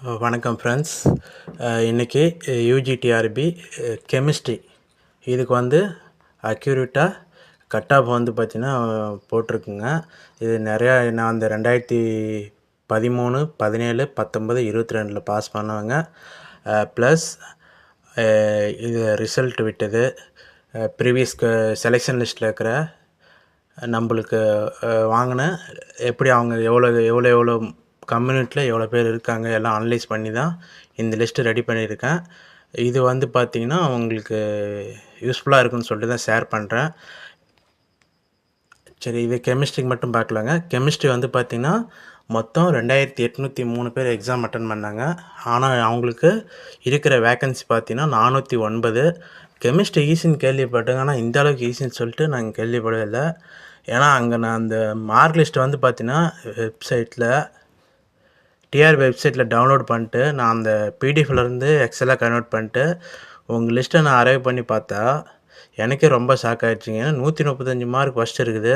வணக்கம் ஃப்ரெண்ட்ஸ் இன்றைக்கி UGTRB chemistry இதுக்கு வந்து அக்யூரேட்டாக கட் ஆஃப் வந்து பார்த்திங்கன்னா போட்டிருக்குங்க. இது நிறையா நான் அந்த ரெண்டாயிரத்தி பதிமூணு பதினேழு பத்தொம்பது இருபத்தி ரெண்டில் பாஸ் பண்ணவங்க ப்ளஸ் இது ரிசல்ட் விட்டது. ப்ரீவியஸ் செலெக்ஷன் லிஸ்ட்டில் இருக்கிற நம்மளுக்கு வாங்கின எப்படி அவங்க எவ்வளோ எவ்வளோ எவ்வளோ கம்யூனிட்டியில் எவ்வளோ பேர் இருக்காங்க எல்லாம் அனலைஸ் பண்ணி தான் இந்த லிஸ்ட்டு ரெடி பண்ணியிருக்கேன். இது வந்து பார்த்திங்கன்னா உங்களுக்கு யூஸ்ஃபுல்லாக இருக்குன்னு சொல்லிட்டு தான் ஷேர் பண்ணுறேன் சரி இது கெமிஸ்ட்ரிக்கு மட்டும் பார்க்கலாங்க. கெமிஸ்ட்ரி வந்து பார்த்திங்கன்னா மொத்தம் ரெண்டாயிரத்தி எட்நூற்றி மூணு பேர் எக்ஸாம் அட்டன் பண்ணாங்க. ஆனால் அவங்களுக்கு இருக்கிற வேக்கன்சி பார்த்தீங்கன்னா நானூற்றி ஒன்பது. கெமிஸ்ட்ரி ஈஸின்னு கேள்விப்பட்டேங்க. ஆனால் இந்த அளவுக்கு ஈஸின்னு சொல்லிட்டு நாங்கள் கேள்விப்படவே இல்லை. ஏன்னா அங்கே நான் அந்த மார்க் லிஸ்ட் வந்து பார்த்தீங்கன்னா வெப்சைட்டில் டிஆர் வெப்சைட்டில் டவுன்லோட் பண்ணிட்டு நான் அந்த பிடிஎஃப்லேருந்து எக்ஸலாக கன்வெர்ட் பண்ணிட்டு உங்கள் லிஸ்ட்டை நான் அரைவ் பண்ணி பார்த்தா எனக்கே ரொம்ப ஷாக் ஆகிடுச்சிங்க நூற்றி முப்பத்தஞ்சு மார்க் ஃபஸ்ட் இருக்குது.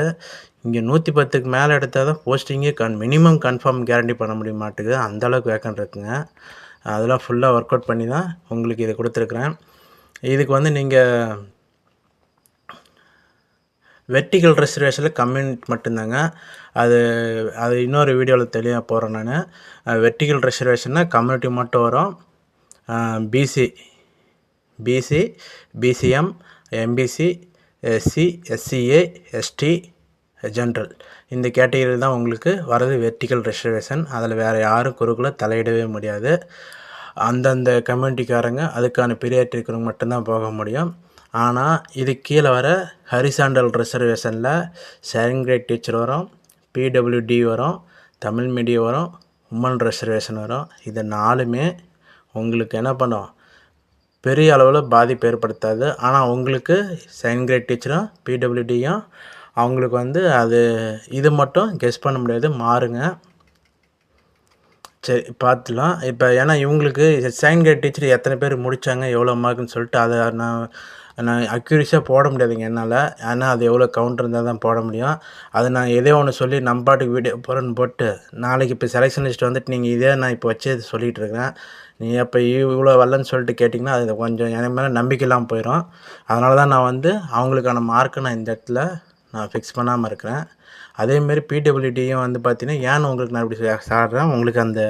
இங்கே நூற்றி பத்துக்கு மேலே எடுத்தால் தான் போஸ்டிங்கே கன் மினிமம் கன்ஃபார்ம் கேரண்டி பண்ண முடிய மாட்டேங்குது அந்தளவுக்கு வேக்கன் இருக்குங்க. அதெல்லாம் ஃபுல்லாக ஒர்க் அவுட் பண்ணி தான் உங்களுக்கு இதை கொடுத்துருக்குறேன். இதுக்கு வந்து நீங்கள் வெர்டிக்கல் ரிசர்வேஷனில் கம்யூனிட் மட்டும்தாங்க. அது அது இன்னொரு வீடியோவில் தெளிவாக போகிறேன் நான். வெர்டிக்கல் ரிசர்வேஷன்னா கம்யூனிட்டி மட்டும் வரும். B C B C B C M M B C S C S C A S T general இந்த கேட்டகரியில் தான் உங்களுக்கு வரது வெர்டிக்கல் ரிசர்வேஷன் அதில் வேறு யாரும் குறுக்குள்ள தலையிடவே முடியாது. அந்தந்த கம்யூனிட்டிக்காரங்க அதுக்கான பீரியாட் இருக்கிறவங்க மட்டும்தான் போக முடியும். ஆனால் இது கீழே வர ஹரிசாண்டல் ரிசர்வேஷனில் செகண்ட் கிரேட் டீச்சர் வரும் பிடபிள்யூடி வரும் தமிழ் மீடியம் வரும் உமன் ரிசர்வேஷன் வரும். இது நாலுமே உங்களுக்கு என்ன பண்ணும்? பெரிய அளவில் பாதிப்பு ஏற்படுத்தாது. ஆனால் உங்களுக்கு செகண்ட் கிரேட் டீச்சரும் பிடபிள்யூடியும் அவங்களுக்கு வந்து அது இது மட்டும் கெஸ் பண்ண முடியாது. மாறுங்க. சரி பார்த்துலாம் இப்போ ஏன்னா இவங்களுக்கு செகண்ட் கிரேட் டீச்சர் எத்தனை பேர் முடித்தாங்க எவ்வளோ மார்க்குன்னு சொல்லிட்டு அதை நான் நான் அக்யூரிஸாக போட முடியாதுங்க என்னால். ஏன்னா அது எவ்வளோ கவுண்டர் இருந்தால் தான் போட முடியும். அதை நான் எதோ ஒன்று சொல்லி நம்ம பாட்டுக்கு வீடியோ போகிறேன்னு போட்டு நாளைக்கு இப்போ செலெக்ஷன் லிஸ்ட் வந்துட்டு நீங்கள் இதே நான் இப்போ வச்சு சொல்லிகிட்டு இருக்கிறேன். நீ அப்போ இவ்வளோ வரலன்னு சொல்லிட்டு கேட்டிங்கன்னா அது கொஞ்சம் எனக்கு மேலே நம்பிக்கை இல்லாமல் போயிடும் அதனால தான் நான் வந்து அவங்களுக்கான மார்க்கை நான் இந்த இடத்துல நான் ஃபிக்ஸ் பண்ணாமல் இருக்கிறேன். அதேமாரி பிடபிள்யூடியும் வந்து பார்த்தீங்கன்னா ஏன்னு உங்களுக்கு நான் இப்படி சாடுறேன்? உங்களுக்கு அந்த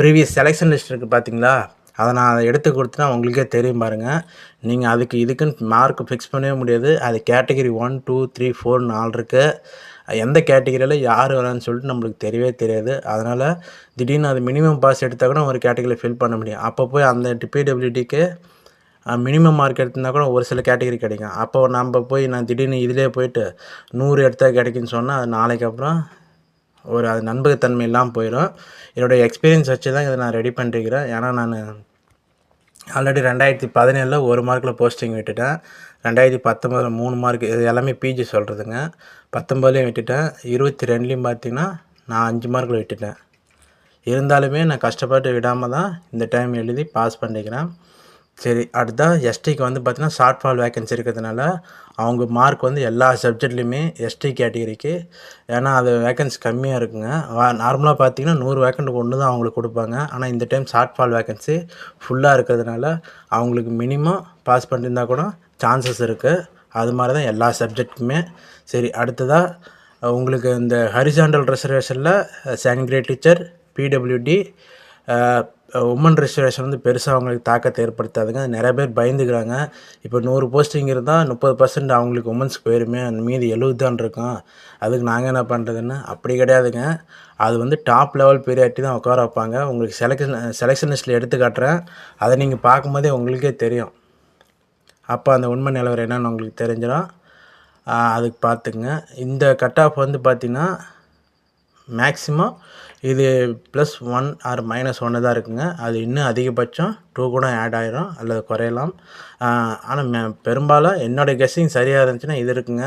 ப்ரீவியஸ் செலெக்ஷன் லிஸ்ட் இருக்குது பார்த்தீங்களா அதை நான் அதை எடுத்து கொடுத்தேன்னா உங்களுக்கே தெரியும் பாருங்கள் நீங்கள் அதுக்கு இதுக்குன்னு மார்க் ஃபிக்ஸ் பண்ணவே முடியாது. அது category one two three four நாலு இருக்குது எந்த கேட்டகிரியில் யார் வரான்னு சொல்லிட்டு நம்மளுக்கு தெரியவே தெரியாது. அதனால் திடீர்னு அது மினிமம் பாஸ் எடுத்தால் கூட ஒரு கேட்டகரியில் ஃபில் பண்ண முடியும். அப்போ போய் அந்த பிடபிள்யூடிக்கு மினிமம் மார்க் எடுத்திருந்தா கூட ஒரு சில கேட்டகிரி கிடைக்கும். அப்போ நம்ம போய் நான் திடீர்னு இதிலே போயிட்டு நூறு எடுத்தால் கிடைக்குன்னு சொன்னால் அது நாளைக்கு அப்புறம் ஒரு அது நண்பகத்தன்மையெல்லாம் போயிடும் என்னுடைய எக்ஸ்பீரியன்ஸ் வச்சு தான் இதை நான் ரெடி பண்ணிருக்கிறேன் ஏன்னா நான் ஆல்ரெடி ரெண்டாயிரத்தி பதினேழில் ஒரு மார்க்கில் போஸ்டிங் விட்டுட்டேன். ரெண்டாயிரத்தி பத்தொம்பதில் மூணு மார்க் இது எல்லாமே பிஜி சொல்கிறதுங்க பத்தொம்பதுலேயும் விட்டுட்டேன். இருபத்தி ரெண்டுலேயும் பார்த்தீங்கன்னா நான் அஞ்சு மார்க்கில் விட்டுட்டேன். இருந்தாலுமே நான் கஷ்டப்பட்டு விடாமல் தான் இந்த டைம் எழுதி பாஸ் பண்ணிக்கிறேன். சரி அடுத்தா எஸ்டிக்கு வந்து பார்த்தீங்கன்னா ஷார்ட் ஃபால் வேக்கன்சி இருக்கிறதுனால அவங்க மார்க் வந்து எல்லா சப்ஜெக்ட்லேயுமே எஸ்டி கேட்டகரிக்கு ஏன்னா அது வேக்கன்சி கம்மியாக இருக்குங்க. நார்மலாக பார்த்தீங்கன்னா நூறு வேக்கண்ட் ஒன்று தான் அவங்களுக்கு கொடுப்பாங்க. ஆனால் இந்த டைம் ஷார்ட் ஃபால் வேக்கன்சி ஃபுல்லாக இருக்கிறதுனால அவங்களுக்கு மினிமம் பாஸ் பண்ணியிருந்தா கூட சான்சஸ் இருக்குது அது மாதிரி தான் எல்லா சப்ஜெக்ட்டுமே சரி அடுத்ததாக உங்களுக்கு இந்த horizontal ரிசர்வேஷனில் second grade teacher P W D women reservation வந்து பெருசாக அவங்களுக்கு தாக்கத்தை ஏற்படுத்தாதுங்க. நிறைய பேர் பயந்துக்கிறாங்க. இப்போ நூறு போஸ்டிங் இருந்தால் முப்பது பர்சன்ட் அவங்களுக்கு உமன்ஸ்க்கு போயிருமே. மீதி எழுபது தான் இருக்கும் அதுக்கு நாங்கள் என்ன பண்ணுறதுன்னு அப்படி கிடையாதுங்க. அது வந்து டாப் லெவல் பீரியாட்டி தான் உட்கார வைப்பாங்க. உங்களுக்கு செலக்ஷன் செலெக்ஷன் லிஸ்ட்டில் எடுத்து காட்டுறேன். அதை நீங்கள் பார்க்கும்போதே உங்களுக்கே தெரியும். அப்போ அந்த உண்மை நிலவரம் என்னன்னு உங்களுக்கு தெரிஞ்சிடும். அதுக்கு பார்த்துக்குங்க. இந்த கட் ஆஃப் வந்து பார்த்திங்கன்னா மேக்ஸிமம் இது ப்ளஸ் ஒன் ஆர் மைனஸ் ஒன்று தான் இருக்குங்க. அது இன்னும் அதிகபட்சம் டூ கூட ஆட் ஆகிரும் அல்லது குறையலாம். ஆனால் மே பெரும்பாலும் என்னோடய கெஸ்ஸிங் சரியாக இருந்துச்சுன்னா இது இருக்குங்க.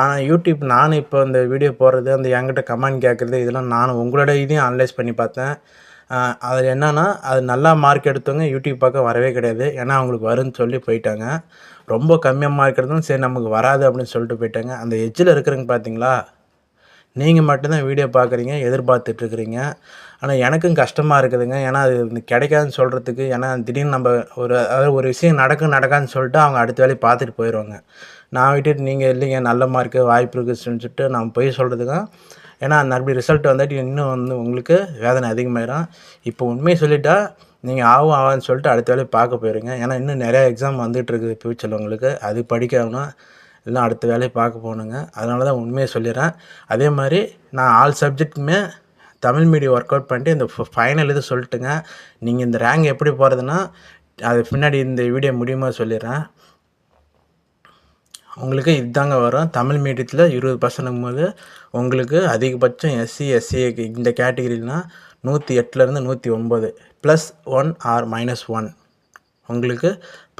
ஆனால் யூடியூப் நானும் இப்போ இந்த வீடியோ போடுறது அந்த என்கிட்ட கமெண்ட் கேட்குறது இதெல்லாம் நானும் உங்களோட இதையும் அனலைஸ் பண்ணி பார்த்தேன். அதில் என்னென்னா அது நல்லா மார்க் எடுத்தவங்க யூடியூப் பார்க்க வரவே கிடையாது. ஏன்னா அவங்களுக்கு வரும்னு சொல்லி போயிட்டாங்க. ரொம்ப கம்மியாக மார்க் எடுத்தாலும் சரி நமக்கு வராது அப்படின்னு சொல்லிட்டு போயிட்டாங்க. அந்த எஜ்ஜில் இருக்கிறவங்க பார்த்தீங்களா? நீங்கள் மட்டும்தான் வீடியோ பார்க்குறீங்க எதிர்பார்த்துட்ருக்குறீங்க. ஆனால் எனக்கும் கஷ்டமாக இருக்குதுங்க. ஏன்னா அது கிடைக்காதுன்னு சொல்கிறதுக்கு ஏன்னா திடீர்னு நம்ம ஒரு அதாவது ஒரு விஷயம் நடக்கும் நடக்காதுன்னு சொல்லிட்டு அவங்க அடுத்த வேலையை பார்த்துட்டு போயிடுவாங்க நான் விட்டுட்டு நீங்கள் இல்லைங்க நல்ல மார்க்கு வாய்ப்பு இருக்குன்னு சொல்லிட்டு நான் போய் சொல்கிறதுங்க ஏன்னா அப்படி ரிசல்ட் வந்துட்டு இன்னும் வந்து உங்களுக்கு வேதனை அதிகமாயிடும் இப்போ உண்மையை சொல்லிட்டா நீங்கள் ஆகும் ஆகான்னு சொல்லிட்டு அடுத்த வேலையை பார்க்க போயிருங்க. ஏன்னா இன்னும் நிறையா எக்ஸாம் வந்துட்டுருக்குது ஃப்யூச்சரில் உங்களுக்கு. அது படிக்கணும் இல்லை அடுத்த வேலையை பார்க்க போகணுங்க. அதனால தான் உண்மையை சொல்லிடுறேன். அதே மாதிரி நான் ஆல் சப்ஜெக்ட்டுமே தமிழ் மீடியம் ஒர்க் அவுட் பண்ணிட்டு இந்த ஃபைனல் இது சொல்லிட்டுங்க. நீங்கள் இந்த ரேங்க் எப்படி போகிறதுனா அது பின்னாடி இந்த வீடியோ முடியுமா சொல்லிடுறேன். உங்களுக்கு இதுதாங்க வரும். தமிழ் மீடியத்தில் இருபது பர்சன்ட் போது உங்களுக்கு அதிகபட்சம் எஸ்சி எஸ்சி இந்த கேட்டகிரிலாம் நூற்றி எட்டுலேருந்து நூற்றி ஒம்பது plus one or minus one உங்களுக்கு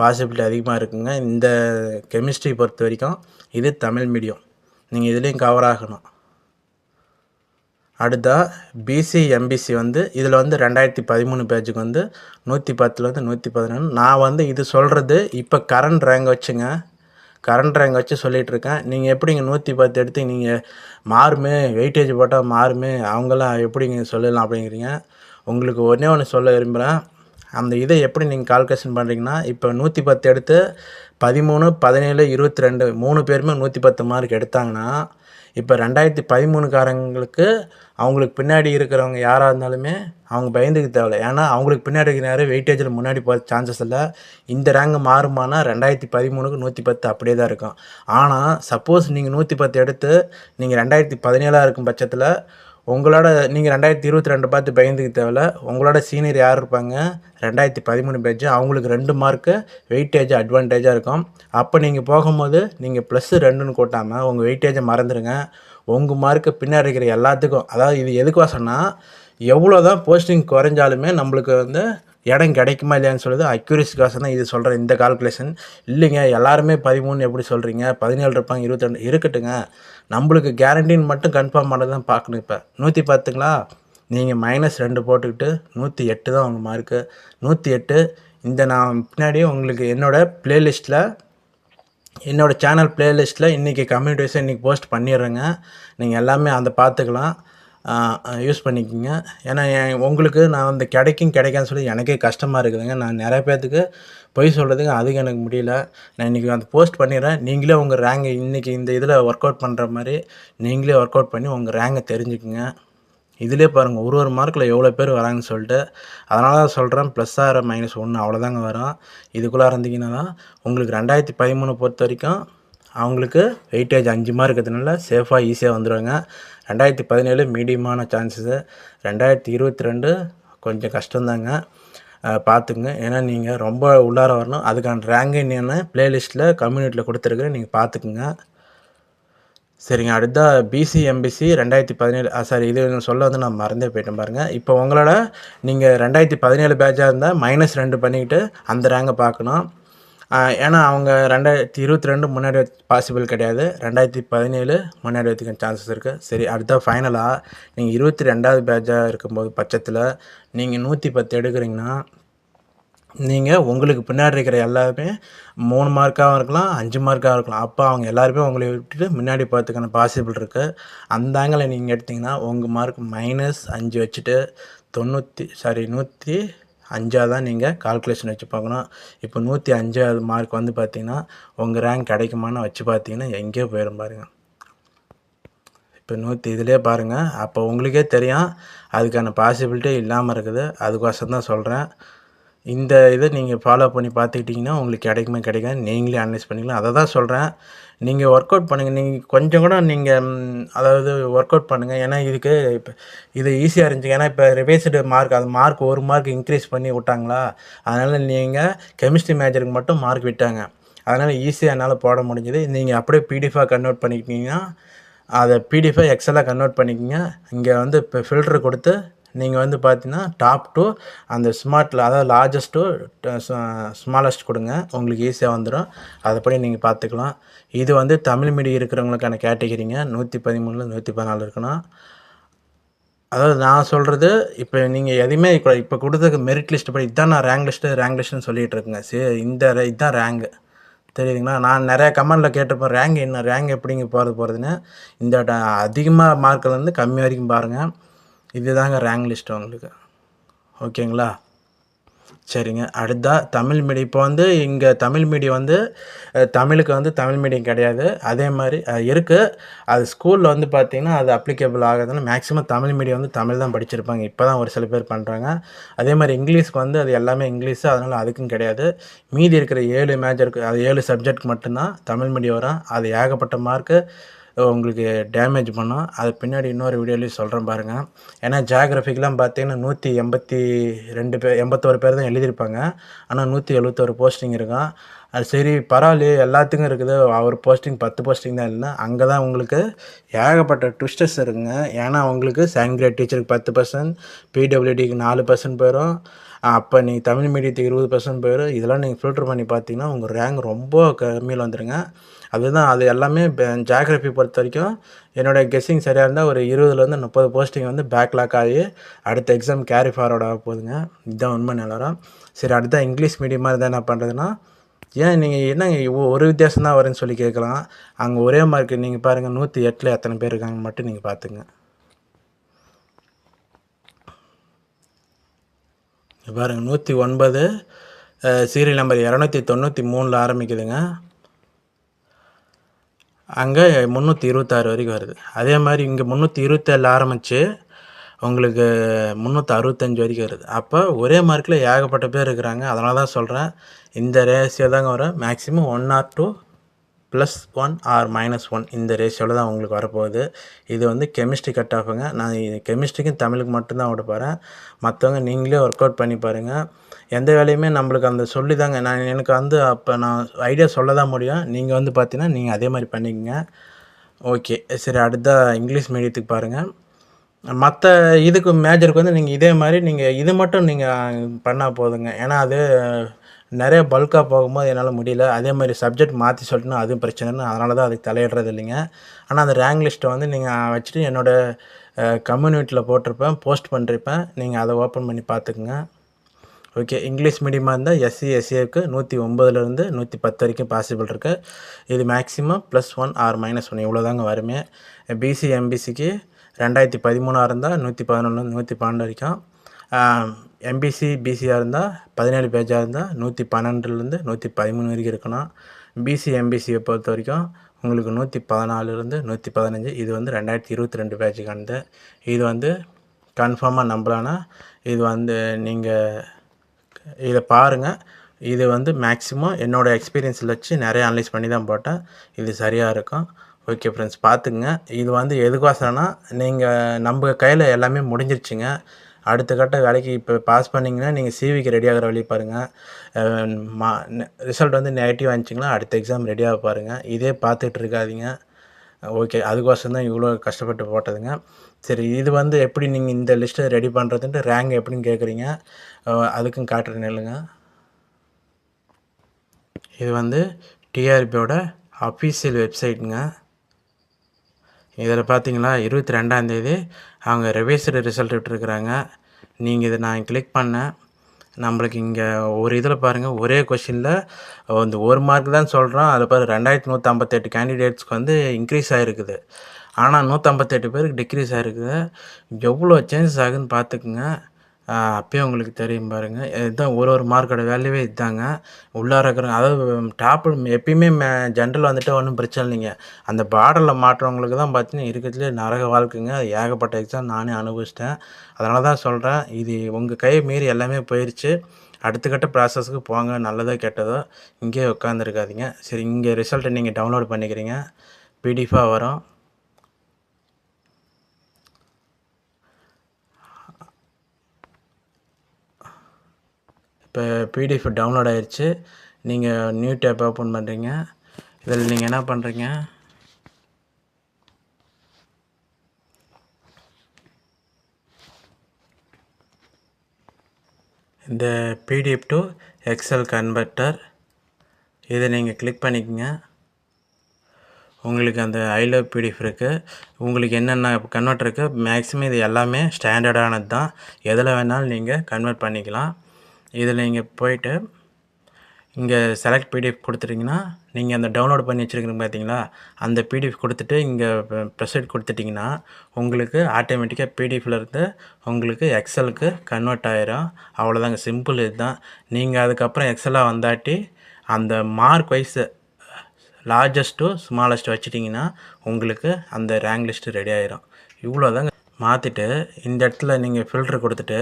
பாசிபிலிட்டி அதிகமாக இருக்குங்க. இந்த கெமிஸ்ட்ரி பொறுத்த வரைக்கும் இது தமிழ் மீடியம் நீங்கள் இதுலேயும் கவர் ஆகணும். அடுத்தா பிசி எம்பிசி வந்து இதில் வந்து ரெண்டாயிரத்தி பதிமூணு பேஜுக்கு வந்து நூற்றி பத்துலேருந்து நூற்றி பதினொன்று நான் வந்து இது சொல்கிறது இப்போ கரண்ட் ரேங்க் வச்சுங்க. கரண்ட் ரேங்க் வச்சு சொல்லிகிட்டு இருக்கேன். நீங்கள் எப்படிங்க நூற்றி பத்து எடுத்து நீங்கள் மாறுமே வெயிட்டேஜ் போட்டால் மாறுமே அவங்களாம் எப்படிங்க சொல்லலாம் அப்படிங்கிறீங்க. உங்களுக்கு ஒன்றே ஒன்று சொல்ல விரும்புகிறேன் அந்த இதை எப்படி நீங்கள் கால்குலேஷன் பண்ணுறீங்கன்னா இப்போ நூற்றி பத்து எடுத்து பதிமூணு பதினேழு இருபத்தி ரெண்டு மூணு பேருமே நூற்றி பத்து மார்க் எடுத்தாங்கன்னா இப்போ ரெண்டாயிரத்தி பதிமூணுக்காரங்களுக்கு அவங்களுக்கு பின்னாடி இருக்கிறவங்க யாராக இருந்தாலுமே அவங்க பயந்துக்க தேவையில்ல. ஏன்னா அவங்களுக்கு பின்னாடி இருக்கிற யாரும் வெயிட்டேஜில் முன்னாடி போகிற சான்சஸ் இல்லை. இந்த ரேங்க் மாறுமானா ரெண்டாயிரத்தி பதிமூணுக்கு நூற்றி பத்து அப்படியே தான் இருக்கும். ஆனால் சப்போஸ் நீங்கள் நூற்றி பத்து எடுத்து நீங்கள் ரெண்டாயிரத்தி பதினேழாக இருக்கும் பட்சத்தில் உங்களோட நீங்கள் ரெண்டாயிரத்தி இருபத்தி ரெண்டு பார்த்து பயந்துக்க தேவையில்ல. உங்களோட சீனியர் யார் இருப்பாங்க? ரெண்டாயிரத்தி பதிமூணு பேஜ் அவங்களுக்கு ரெண்டு மார்க்கு வெயிட்டேஜ் அட்வான்டேஜாக இருக்கும். அப்போ நீங்கள் போகும்போது நீங்கள் ப்ளஸ்ஸு ரெண்டுன்னு கூட்டாமல் உங்கள் வெயிட்டேஜை மறந்துடுங்க உங்கள் மார்க்கு பின்னாடி இருக்கிற எல்லாத்துக்கும் அதாவது இது எதுக்குவா சொன்னால் எவ்வளோ தான் போஸ்டிங் குறைஞ்சாலுமே நம்மளுக்கு வந்து இடம் கிடைக்குமா இல்லையான்னு சொல்லுது அக்யூரஸிக்காக தான் இது சொல்கிறேன் இந்த கால்குலேஷன் இல்லைங்க எல்லாருமே பதிமூணு எப்படி சொல்கிறீங்க பதினேழு இருப்பாங்க இருபத்தி ரெண்டு இருக்கட்டுங்க. நம்மளுக்கு கேரண்டின்னு மட்டும் கன்ஃபார்ம் பண்ண தான் பார்க்கணும் இப்போ. நூற்றி பத்துங்களா? நீங்கள் மைனஸ் ரெண்டு போட்டுக்கிட்டு நூற்றி எட்டு தான் உங்கள் மார்க்கு நூற்றி எட்டு இந்த நான் பின்னாடி உங்களுக்கு என்னோடய ப்ளேலிஸ்ட்டில் என்னோடய சேனல் ப்ளேலிஸ்ட்டில் இன்றைக்கி கம்யூனிட்டிஸை இன்றைக்கி போஸ்ட் பண்ணிடுறேங்க. நீங்கள் எல்லாமே அந்த பார்த்துக்கலாம். யூஸ் பண்ணிக்கோங்க. ஏன்னா என் உங்களுக்கு நான் வந்து கிடைக்கும் கிடைக்காதுன்னு சொல்லி எனக்கே கஷ்டமாக இருக்குதுங்க. நான் நிறைய பேர்த்துக்கு பொய் சொல்கிறதுக்கு அதுக்கு எனக்கு முடியல. நான் இன்றைக்கி அந்த போஸ்ட் பண்ணிடுறேன். நீங்களே உங்கள் ரேங்கை இன்றைக்கி இந்த இதில் ஒர்க் அவுட் பண்ணுற மாதிரி நீங்களே ஒர்க் அவுட் பண்ணி உங்கள் ரேங்கை தெரிஞ்சுக்குங்க. இதிலே பாருங்கள் ஒரு ஒரு மார்க்கில் எவ்வளோ பேர் வராங்கன்னு சொல்லிட்டு. அதனால தான் சொல்கிறேன் ப்ளஸ் ஆர் மைனஸ் ஒன்று அவ்வளோதாங்க வரும். இதுக்குள்ளே இருந்தீங்கன்னா தான் உங்களுக்கு ரெண்டாயிரத்தி பதிமூணு பொறுத்த வரைக்கும் அவங்களுக்கு வெயிட்டேஜ் அஞ்சு மார்க் இருக்கிறதுனால சேஃபாக ஈஸியாக வந்துடுவாங்க ரெண்டாயிரத்தி பதினேழு மீடியமான சான்சஸ்ஸு ரெண்டாயிரத்தி இருபத்தி ரெண்டு கொஞ்சம் கஷ்டந்தாங்க பார்த்துங்க ஏன்னா நீங்கள் ரொம்ப உள்ளார வரணும். அதுக்கான ரேங்க் என்னென்னு ப்ளேலிஸ்ட்டில் கம்யூனிட்டியில் கொடுத்துருக்குறேன் நீங்கள் பார்த்துக்குங்க. சரிங்க. அடுத்தா பிசி எம்பிசி ரெண்டாயிரத்தி பதினேழு. சாரி இது சொல்ல வந்து நான் மறந்தே போயிட்டேன் பாருங்கள் இப்போ உங்களோட நீங்கள் ரெண்டாயிரத்தி பதினேழு பேட்சாக இருந்தால் மைனஸ் ரெண்டு பண்ணிக்கிட்டு அந்த ரேங்கை பார்க்கணும். ஏன்னா அவங்க ரெண்டாயிரத்தி இருபத்தி ரெண்டு முன்னாடி பாசிபிள் கிடையாது. ரெண்டாயிரத்தி பதினேழு முன்னாடி வைத்துக்க சான்சஸ் இருக்குது சரி அடுத்த ஃபைனலாக நீங்கள் இருபத்தி ரெண்டாவது பேட்சாக இருக்கும்போது பட்சத்தில் நீங்கள் நூற்றி பத்து எடுக்கிறீங்கன்னா நீங்கள் உங்களுக்கு பின்னாடி இருக்கிற எல்லாருமே மூணு மார்க்காகவும் இருக்கலாம் அஞ்சு மார்க்காகவும் இருக்கலாம். அப்போ அவங்க எல்லாருமே உங்களை விட்டுட்டு முன்னாடி போகிறதுக்கான பாசிபிள் இருக்குது அந்த ஆங்கிளை நீங்கள் எடுத்திங்கன்னா உங்கள் மார்க் மைனஸ் அஞ்சு வச்சுட்டு தொண்ணூற்றி சாரி நூற்றி அஞ்சாக தான் நீங்கள் கால்குலேஷன் வச்சு பார்க்கணும். இப்போ நூற்றி அஞ்சாவது மார்க் வந்து பார்த்தீங்கன்னா உங்கள் ரேங்க் கிடைக்குமான்னு வச்சு பார்த்தீங்கன்னா எங்கேயோ போயிடும் பாருங்கள் இப்போ நூற்றி இதிலே பாருங்கள் அப்போ உங்களுக்கே தெரியும். அதுக்கான பாசிபிலிட்டி இல்லாமல் இருக்குது. அதுக்கோசம் தான் சொல்கிறேன் இந்த இதை நீங்கள் ஃபாலோ பண்ணி பார்த்துக்கிட்டிங்கன்னா உங்களுக்கு கிடைக்குமே கிடைக்காது. நீங்களே அனலைஸ் பண்ணிக்கலாம். அதை தான் சொல்கிறேன் நீங்கள் ஒர்க் அவுட் பண்ணுங்கள் நீங்கள் கொஞ்சம் கூட நீங்கள் அதாவது ஒர்க் அவுட் பண்ணுங்கள் ஏன்னா இதுக்கு இப்போ இது ஈஸியாக இருந்துச்சு. ஏன்னா இப்போ ரிவைஸ்டு மார்க் அது மார்க் ஒரு மார்க் இன்க்ரீஸ் பண்ணி விட்டாங்களா? அதனால் நீங்கள் கெமிஸ்ட்ரி மேஜருக்கு மட்டும் மார்க் விட்டாங்க. அதனால் ஈஸியாக என்னால் போட முடிஞ்சது. நீங்கள் அப்படியே பிடிஎஃபாக கன்வெர்ட் பண்ணிக்கிட்டிங்கன்னா அதை பிடிஎஃபாக எக்ஸலாக கன்வெர்ட் பண்ணிக்கிங்க. இங்கே வந்து இப்போ ஃபில்ட்ரு கொடுத்து நீங்கள் வந்து பார்த்தீங்கன்னா டாப் டூ அந்த ஸ்மார்ட்டில் அதாவது லார்ஜஸ்ட் டு ஸ்மாலஸ்ட் கொடுங்க. உங்களுக்கு ஈஸியாக வந்துடும் அதைப்படி நீங்கள் பார்த்துக்கலாம் இது வந்து தமிழ் மீடியம் இருக்கிறவங்களுக்கான கேட்டகிரிங்க நூற்றி பதிமூணில் நூற்றி பதினாலு இருக்கணும். அதாவது நான் சொல்கிறது இப்போ நீங்கள் எதுவுமே இப்போ இப்போ கொடுத்த மெரிட் லிஸ்ட் படி இதுதான் நான் ரேங்க் லிஸ்ட்டு ரேங்க் லிஸ்ட்டுன்னு சொல்லிகிட்டு இருக்கேங்க. சரி இந்த இதுதான் ரேங்கு தெரியுதுங்களா? நான் நிறைய கமெண்டில் கேட்டிருப்பேன். ரேங்க் என்ன? ரேங்க் எப்படிங்க போகிறது போகிறதுன்னு இந்த அதிகமாக மார்க்கில் இருந்து கம்மி வரைக்கும் பாருங்கள் இதுதாங்க ரேங்க் லிஸ்ட் உங்களுக்கு. ஓகேங்களா சரிங்க. அடுத்தா தமிழ் மீடியம் இப்போ வந்து இங்கே தமிழ் மீடியம் வந்து தமிழுக்கு வந்து தமிழ் மீடியம் கிடையாது. அதே மாதிரி இருக்குது அது ஸ்கூலில் வந்து பார்த்திங்கன்னா அது அப்ளிகேபிள் ஆகாதுன்னு மேக்ஸிமம் தமிழ் மீடியம் வந்து தமிழ் தான் படிச்சிருப்பாங்க. இப்போ தான் ஒரு சில பேர் பண்ணுறாங்க அதே மாதிரி இங்கிலீஷ்க்கு வந்து அது எல்லாமே இங்கிலீஷு அதனால் அதுக்கும் கிடையாது. மீதி இருக்கிற ஏழு மேஜருக்கு அது ஏழு சப்ஜெக்ட் மட்டும்தான் தமிழ் மீடியம் வரும். அது ஏகப்பட்ட மார்க்கு உங்களுக்கு டேமேஜ் பண்ணும் அது பின்னாடி இன்னொரு வீடியோலையும் சொல்கிறேன் பாருங்கள் ஏன்னா ஜியாகிரஃபிக்கெலாம் பார்த்தீங்கன்னா நூற்றி எண்பத்தி ரெண்டு பேர் எண்பத்தோரு பேர் தான் எழுதியிருப்பாங்க. ஆனால் நூற்றி எழுபத்தோரு போஸ்டிங் இருக்கும் அது சரி பரவாயில்லையே எல்லாத்துக்கும் இருக்குது. அவர் போஸ்டிங் பத்து போஸ்டிங் தான் இல்லைன்னா அங்கே தான் உங்களுக்கு ஏகப்பட்ட ட்விஸ்டர்ஸ் இருக்குங்க. ஏன்னா உங்களுக்கு செகண்ட் கிரேட் டீச்சருக்கு பத்து பர்சன்ட் பிடபிள்யூடிக்கு நாலு பர்சன்ட் போயிடும் அப்போ நீங்கள் தமிழ் மீடியத்துக்கு இருபது பர்சன்ட் போயிடும் இதெல்லாம் நீங்கள் ஃபில்டர் பண்ணி பார்த்தீங்கன்னா உங்கள் ரேங்க் ரொம்ப கம்மியில் வந்துடுங்க அதுதான் அது எல்லாமே ஜாகிரபி பொறுத்த வரைக்கும் என்னோடய கெஸ்ஸிங் சரியாக இருந்தால் ஒரு இருபதுலேருந்து முப்பது போஸ்டிங் வந்து பேக்லாக் ஆகி அடுத்த எக்ஸாம் கேரி ஃபார்வர்ட் ஆக போகுதுங்க. இதுதான் உண்மை நிலவரம். சரி அடுத்த இங்கிலீஷ் மீடியமாக இருந்தால் என்ன பண்ணுறதுன்னா ஏன் நீங்கள் என்னங்க இவ்வளோ ஒரு வித்தியாசம் தான் வரும்னு சொல்லி கேட்கலாம். அங்கே ஒரே மார்க் நீங்கள் பாருங்கள் நூற்றி எட்டில் எத்தனை பேர் இருக்காங்க மட்டும் நீங்கள் பார்த்துங்க பாருங்கள் நூற்றி ஒன்பது சீரியல் நம்பர் இரநூத்தி தொண்ணூற்றி மூணில் ஆரம்பிக்குதுங்க. அங்கே முந்நூற்றி இருபத்தாறு வரைக்கும் வருது. அதே மாதிரி இங்கே முந்நூற்றி இருபத்தேழு ஆரம்பித்து உங்களுக்கு முந்நூற்றி அறுபத்தஞ்சு வரைக்கும் வருது அப்போ ஒரே மார்க்கில் ஏகப்பட்ட பேர் இருக்கிறாங்க. அதனால தான் சொல்கிறேன் இந்த ரேஷியோ தாங்க வரும். Maximum one or two plus one or minus one இந்த ரேஷியோவில் தான் உங்களுக்கு வரப்போகுது. இது வந்து கெமிஸ்ட்ரி கட் ஆஃபுங்க நான் கெமிஸ்ட்ரிக்கும் தமிழுக்கு மட்டும்தான் விட போகிறேன் மற்றவங்க நீங்களே ஒர்க் அவுட் பண்ணி பாருங்கள் எந்த வேலையுமே நம்மளுக்கு அந்த சொல்லி தாங்க. நான் எனக்கு வந்து அப்போ நான் ஐடியா சொல்ல தான் முடியும். நீங்கள் வந்து பார்த்தீங்கன்னா நீங்கள் அதே மாதிரி பண்ணிக்கங்க. ஓகே சரி அடுத்த இங்கிலீஷ் மீடியத்துக்கு பாருங்கள் மற்ற இதுக்கு மேஜருக்கு வந்து நீங்கள் இதே மாதிரி நீங்கள் இது மட்டும் நீங்கள் பண்ணால் போதுங்க. ஏன்னா அது நிறைய பல்காக போகும்போது என்னால் முடியல. அதே மாதிரி சப்ஜெக்ட் மாற்றி சொல்லிட்டுனா அதுவும் பிரச்சனைன்னு அதனால தான் அதுக்கு தலையிடுறது இல்லைங்க. ஆனால் அந்த ரேங்க் லிஸ்ட்டை வந்து நீங்கள் வச்சுட்டு என்னோடய கம்யூனிட்டியில் போட்டிருப்பேன் போஸ்ட் பண்ணிருப்பேன். நீங்கள் அதை ஓப்பன் பண்ணி பார்த்துக்குங்க ஓகே இங்கிலீஷ் மீடியமாக இருந்தால் எஸ்சி எஸ்சிஏக்கு நூற்றி ஒம்பதுலேருந்து நூற்றி பத்து வரைக்கும் பாசிபிள் இருக்குது இது maximum plus one or minus one இவ்வளோ தாங்க வருமே பிசி எம்பிசிக்கு ரெண்டாயிரத்தி பதிமூணாக இருந்தால் நூற்றி பதினொன்று நூற்றி பன்னெண்டு வரைக்கும். எம்பிசி பிசியாக இருந்தால் பதினேழு பேஜாக இருந்தால் நூற்றி பன்னெண்டுலேருந்து நூற்றி பதிமூணு வரைக்கும் இருக்கணும். பிசி எம்பிசியை பொறுத்த வரைக்கும் உங்களுக்கு நூற்றி பதினாலுலேருந்து நூற்றி பதினஞ்சு இது வந்து ரெண்டாயிரத்தி இருபத்தி ரெண்டு பேட்சுக்கானது இது வந்து கன்ஃபார்மாக நம்பலான்னா இது வந்து நீங்கள் இதை பாருங்கள் இது வந்து மேக்ஸிமம் என்னோடய எக்ஸ்பீரியன்ஸில் வச்சு நிறைய அனலைஸ் பண்ணி தான் போட்டேன். இது சரியாக இருக்கும். ஓகே ஃப்ரெண்ட்ஸ் பார்த்துங்க இது வந்து எதுக்கோசரம்னா நீங்கள் நம்ம கையில் எல்லாமே முடிஞ்சிருச்சுங்க. அடுத்த கட்ட வேலைக்கு இப்போ பாஸ் பண்ணிங்கன்னா நீங்கள் சிவிக்கு ரெடி ஆகிற வழி பாருங்கள் மா ரிசல்ட் வந்து நெகட்டிவ் வந்துச்சிங்களா அடுத்த எக்ஸாம் ரெடியாக பாருங்கள் இதே பார்த்துட்டு இருக்காதிங்க ஓகே அதுக்கோசரம் தான் இவ்வளோ கஷ்டப்பட்டு போட்டதுங்க. சரி இது வந்து எப்படி நீங்கள் இந்த லிஸ்ட்டை ரெடி பண்ணுறதுன்ட்டு ரேங்க் எப்படின்னு கேட்குறீங்க அதுக்கும் காட்டுற நெல்லுங்க. இது வந்து டிஆர்பியோட அஃபீஷியல் வெப்சைட்டுங்க இதில் பார்த்தீங்களா இருபத்தி ரெண்டாந்தேதி அவங்க ரிவைஸ்டு ரிசல்ட் விட்டுருக்குறாங்க. நீங்கள் இதை நான் கிளிக் பண்ணேன். நம்மளுக்கு இங்கே ஒரு இதில் பாருங்கள் ஒரே கொஷினில் வந்து ஒரு மார்க் தான் சொல்கிறோம் அதில் பாரு ரெண்டாயிரத்தி நூற்றம்பத்தெட்டு கேண்டிடேட்ஸ்க்கு வந்து இன்க்ரீஸ் ஆகிருக்குது ஆனால் நூற்றம்பத்தெட்டு பேருக்கு டிக்ரீஸ் ஆகிருக்குது எவ்வளோ சேஞ்சஸ் ஆகுதுன்னு பார்த்துக்குங்க. அப்பயே உங்களுக்கு தெரியும் பாருங்கள் இதுதான் ஒரு ஒரு மார்க்கோட வேல்யூவே இதுதாங்க. உள்ளார இருக்கிற அதாவது டாப் எப்பயுமே மே ஜென்ரல் வந்துட்டு ஒன்றும் பிரச்சனை இல்லைங்க. அந்த பார்டரில் மாட்டுறவங்களுக்கு தான் பார்த்தீங்கன்னா இருக்கிறதுலே நரக வாழ்க்கைங்க. அது ஏகப்பட்ட எக்ஸாம் நானே அனுபவிச்சிட்டேன். அதனால தான் சொல்கிறேன் இது உங்கள் கையை மீறி எல்லாமே போயிடுச்சு அடுத்த கட்ட ப்ராசஸ்க்கு போங்க. நல்லதோ கெட்டதோ இங்கேயே உட்காந்துருக்காதீங்க சரி இங்கே ரிசல்ட்டை நீங்கள் டவுன்லோட் பண்ணிக்கிறீங்க. பிடிஎஃபாக வரும். இப்போ பிடிஎஃப் டவுன்லோட் ஆயிடுச்சு நீங்கள் நியூ டேப் ஓப்பன் பண்ணுறீங்க இதில் நீங்கள் என்ன பண்ணுறீங்க இந்த பிடிஎஃப் டு எக்ஸல் கன்வெர்ட்டர் இதை நீங்கள் கிளிக் பண்ணிக்கங்க. உங்களுக்கு அந்த ஐ லவ் பிடிஎஃப் இருக்குது உங்களுக்கு என்னென்ன கன்வெர்ட் இருக்குது மேக்ஸிமம் இது எல்லாமே ஸ்டாண்டர்டானது தான் எதில் வேணாலும் நீங்கள் கன்வெர்ட் பண்ணிக்கலாம். இதில் நீங்கள் போயிட்டு இங்கே செலக்ட் பிடிஎஃப் கொடுத்துட்டிங்கன்னா நீங்கள் அந்த டவுன்லோட் பண்ணி வச்சுருக்கீங்க பார்த்தீங்களா? அந்த பிடிஎஃப் கொடுத்துட்டு இங்கே ப்ரெசைட் கொடுத்துட்டிங்கன்னா உங்களுக்கு ஆட்டோமேட்டிக்காக பிடிஎஃப்லேருந்து உங்களுக்கு எக்ஸலுக்கு கன்வெர்ட் ஆயிரும். அவ்வளோதாங்க சிம்பிள் இதுதான். நீங்கள் அதுக்கப்புறம் எக்ஸலாக வந்தாட்டி அந்த mark wise largest smallest smallest வச்சிட்டிங்கன்னா உங்களுக்கு அந்த ரேங்க் லிஸ்ட்டு ரெடி ஆயிரும். இவ்வளோதாங்க மாற்றிட்டு இந்த இடத்துல நீங்கள் ஃபில்ட்ரு கொடுத்துட்டு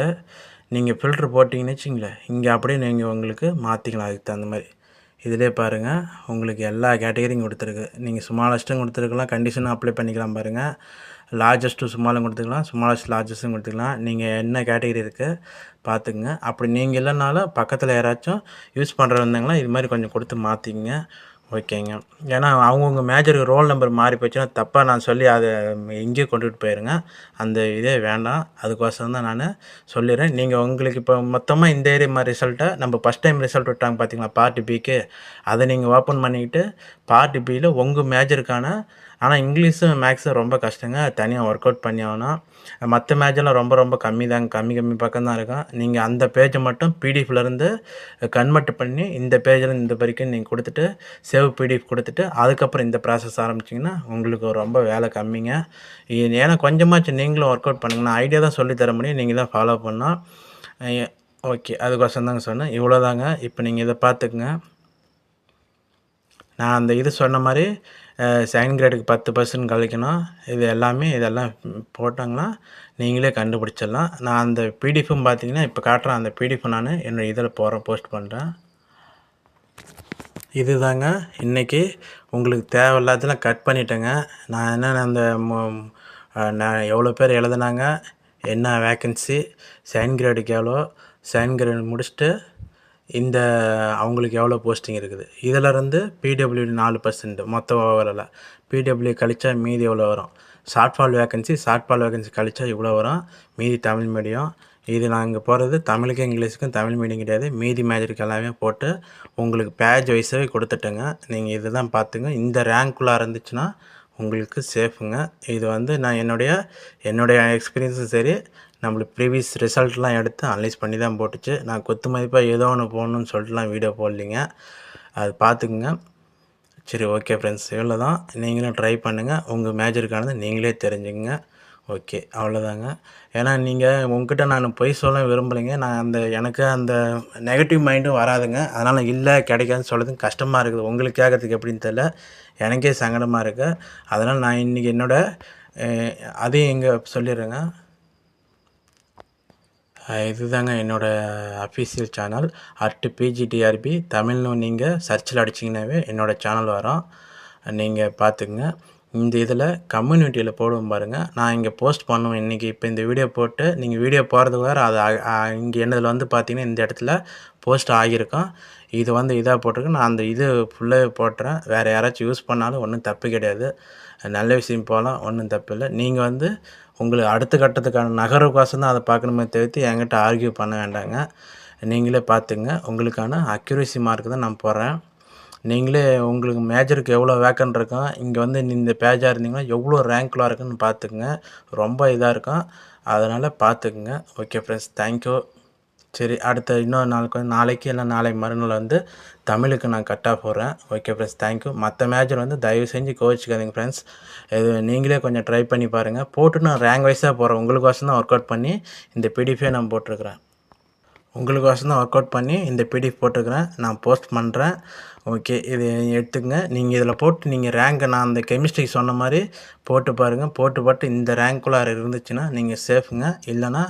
நீங்கள் ஃபில்ட்ரு போட்டிங்கன்னு வச்சிங்களேன் இங்கே அப்படியே நீங்கள் உங்களுக்கு மாற்றிக்கலாம் அதுக்கு தகுந்த மாதிரி. இதிலே பாருங்கள் உங்களுக்கு எல்லா கேட்டகரியும் கொடுத்துருக்கு. நீங்கள் ஸ்மாலஸ்ட்டும் கொடுத்துருக்கலாம் கண்டிஷனும் அப்ளை பண்ணிக்கலாம் பாருங்கள் லார்ஜஸ்ட்டு ஸ்மாலும் கொடுத்துக்கலாம் ஸ்மாலஸ்ட் லார்ஜஸ்ட்டும் கொடுத்துக்கலாம். நீங்கள் என்ன கேட்டகரி இருக்குது பார்த்துக்குங்க. அப்படி நீங்கள் இல்லைனாலும் பக்கத்தில் யாராச்சும் யூஸ் பண்ணுற வந்தாங்கன்னா இது மாதிரி கொஞ்சம் கொடுத்து மாற்றிக்கங்க ஓகேங்க. ஏன்னா அவங்கவுங்க மேஜருக்கு ரோல் நம்பர் மாறி போச்சுன்னா தப்பாக நான் சொல்லி அதை இங்கேயே கொண்டுகிட்டு போயிருங்க. அந்த இதே வேண்டாம். அதுக்கோசரம் தான் நான் சொல்லிடுறேன் நீங்கள் உங்களுக்கு இப்போ மொத்தமாக இந்த ஏரியா மாதிரி ரிசல்ட்டை நம்ம ஃபஸ்ட் டைம் ரிசல்ட் விட்டாங்க பார்த்தீங்களா பார்ட்டி பிக்கு அதை நீங்கள் ஓப்பன் பண்ணிக்கிட்டு பார்ட்டி பியில் உங்கள் மேஜருக்கான ஆனால் இங்கிலீஷும் மேக்ஸும் ரொம்ப கஷ்டங்க. தனியாக ஒர்க் அவுட் பண்ணி ஆகணும். மற்ற மேட்செல்லாம் ரொம்ப ரொம்ப கம்மி தாங்க கம்மி கம்மி பக்கம் தான் இருக்கும். நீங்கள் அந்த பேஜை மட்டும் பிடிஎஃப்லேருந்து கன்வெர்ட் பண்ணி இந்த பேஜில் இந்த வரைக்கும் நீங்கள் கொடுத்துட்டு சேவ் பிடிஎஃப் கொடுத்துட்டு அதுக்கப்புறம் இந்த ப்ராசஸ் ஆரம்பிச்சிங்கன்னா உங்களுக்கு ரொம்ப வேலை கம்மிங்க. ஏன்னா கொஞ்சமாச்சும் நீங்களும் ஒர்க் அவுட் பண்ணுங்க. நான் ஐடியா தான் சொல்லித் தர முடியும். நீங்கள் தான் ஃபாலோ பண்ணால் ஓகே அதுக்கோசம் தாங்க சொன்னேன். இவ்வளோதாங்க இப்போ நீங்கள் இதை பார்த்துக்குங்க. நான் அந்த இது சொன்ன மாதிரி செகண்ட் கிரேடுக்கு பத்து பர்சன்ட் கழிக்கணும். இது எல்லாமே இதெல்லாம் போட்டாங்கன்னா நீங்களே கண்டுபிடிச்சிடலாம். நான் அந்த பிடிஎஃப்பும் பார்த்தீங்கன்னா இப்போ காட்டுறேன் அந்த பிடிஎஃப் நான் என்னோடய இதில் போகிறேன் போஸ்ட் பண்ணுறேன் இது தாங்க இன்றைக்கி உங்களுக்கு தேவையில்லாதெல்லாம் கட் பண்ணிட்டேங்க. நான் என்னென்ன அந்த நான் எவ்வளோ பேர் எழுதுனாங்க என்ன வேக்கன்சி செகண்ட் கிரேடுக்கு எவ்வளோ செகண்ட் கிரேடு முடிச்சுட்டு இந்த அவங்களுக்கு எவ்வளோ போஸ்டிங் இருக்குது? இதிலருந்து பிடபிள்யூ நாலு பர்சன்ட் மொத்த ஓவரில் பிடபிள்யூ கழிச்சா மீதி எவ்வளோ வரும்? Shortfall vacancy shortfall vacancy கழிச்சா இவ்வளோ வரும். மீதி தமிழ் மீடியம் இது நான் இங்கே போகிறது தமிழுக்கும் இங்கிலீஷுக்கும் தமிழ் மீடியம் கிடையாது. மீதி மேஜருக்கு எல்லாமே போட்டு உங்களுக்கு பேஜ் வைஸாகவே கொடுத்துட்டேங்க. நீங்கள் இதுதான் பார்த்துங்க இந்த ரேங்க்குள்ளே இருந்துச்சுன்னா உங்களுக்கு சேஃபுங்க இது வந்து நான் என்னுடைய என்னுடைய எக்ஸ்பீரியன்ஸும் சரி. நம்மளுக்கு ப்ரீவியஸ் ரிசல்ட்லாம் எடுத்து அனலைஸ் பண்ணி தான் போட்டுச்சு. நான் கொத்து மதிப்பாக ஏதோ ஒன்று போடணும்னு சொல்லிட்டுலாம் வீடியோ போடலிங்க. அது பார்த்துக்குங்க. சரி ஓகே ஃப்ரெண்ட்ஸ் இவ்வளோ தான் நீங்களும் ட்ரை பண்ணுங்கள் உங்கள் மேஜருக்கானது நீங்களே தெரிஞ்சுங்க ஓகே அவ்வளோதாங்க ஏன்னா நீங்கள் உங்ககிட்ட நான் பொய் சொல்ல விரும்பலைங்க. நான் அந்த எனக்கு அந்த நெகட்டிவ் மைண்டும் வராதுங்க. அதனால் இல்லை கிடைக்காதுன்னு சொல்கிறதுக்கு கஷ்டமாக இருக்குது. உங்களுக்கு கேட்கறதுக்கு எப்படின்னு தெரில எனக்கே சங்கடமாக இருக்குது அதனால் நான் இன்றைக்கி என்னோட அதையும் இங்கே சொல்லிடுறேங்க. இதுதாங்க என்னோடய அஃபீஷியல் சேனல் அட்டு பிஜிடிஆர்பி தமிழ்னு நீங்கள் சர்ச்சில் அடிச்சிங்கனாவே என்னோடய சேனல் வரும். நீங்கள் பார்த்துக்குங்க இந்த இதில் கம்யூனிட்டியில் போடுவோம் பாருங்கள் நான் இங்கே போஸ்ட் பண்ணுவேன் இன்றைக்கி இப்போ இந்த வீடியோ போட்டு நீங்கள் வீடியோ போகிறதுக்கு வேறு அது இங்கே என்னதில் வந்து பார்த்தீங்கன்னா இந்த இடத்துல போஸ்ட் ஆகியிருக்கும். இது வந்து இதாக போட்டிருக்கு. நான் அந்த இது ஃபுல்லாக போட்டுறேன். வேறு யாராச்சும் யூஸ் பண்ணாலும் ஒன்றும் தப்பு கிடையாது. நல்ல விஷயம் போகலாம் ஒன்றும் தப்பு இல்லை. நீங்கள் வந்து உங்களுக்கு அடுத்த கட்டத்துக்கான நகர்வுக்கோசம் தான் அதை பார்க்கணுமே தவிர்த்து என்கிட்ட ஆர்கியூ பண்ண வேண்டாங்க. நீங்களே பார்த்துங்க. உங்களுக்கான அக்யூரேசி மார்க் தான் நான் போடுறேன். நீங்களே உங்களுக்கு மேஜருக்கு எவ்வளோ வேக்கன் இருக்கும் இங்கே வந்து இந்த பேஜாக இருந்தீங்கன்னா எவ்வளோ ரேங்க்லாம் இருக்குன்னு பார்த்துக்குங்க. ரொம்ப இதாக இருக்கும். அதனால் பார்த்துக்குங்க. ஓகே ஃப்ரெண்ட்ஸ் தேங்க்யூ சரி அடுத்த இன்னொரு நாளுக்கு வந்து நாளைக்கு இல்லை நாளை மறுநாள் வந்து தமிழுக்கு நான் கட்டாக போகிறேன் ஓகே ஃப்ரெண்ட்ஸ் தேங்க்யூ மற்ற மேஜர் வந்து தயவு செஞ்சு கோவிச்சுக்காதீங்க ஃப்ரெண்ட்ஸ் இது நீங்களே கொஞ்சம் ட்ரை பண்ணி பாருங்கள் போட்டு நான் ரேங்க் வைஸாக போகிறேன் உங்களுக்கோசம் தான் ஒர்க் அவுட் பண்ணி இந்த பிடிஎஃபே நான் போட்டிருக்கிறேன். உங்களுக்கோசம் தான் ஒர்க் அவுட் பண்ணி இந்த பிடிஎஃப் போட்டிருக்கிறேன். நான் போஸ்ட் பண்ணுறேன் ஓகே இது எடுத்துக்கங்க. நீங்கள் இதில் போட்டு நீங்கள் ரேங்கை நான் அந்த கெமிஸ்ட்ரிக்கு சொன்ன மாதிரி போட்டு பாருங்கள் போட்டு போட்டு இந்த ரேங்க்குள்ளார இருந்துச்சுன்னா நீங்கள் சேஃபுங்க இல்லைன்னா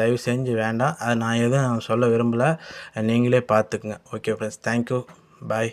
தயவு செஞ்சு வேண்டாம். அது நான் எதுவும் சொல்ல விரும்பலை. நீங்களே பார்த்துக்குங்க. Okay friends thank you bye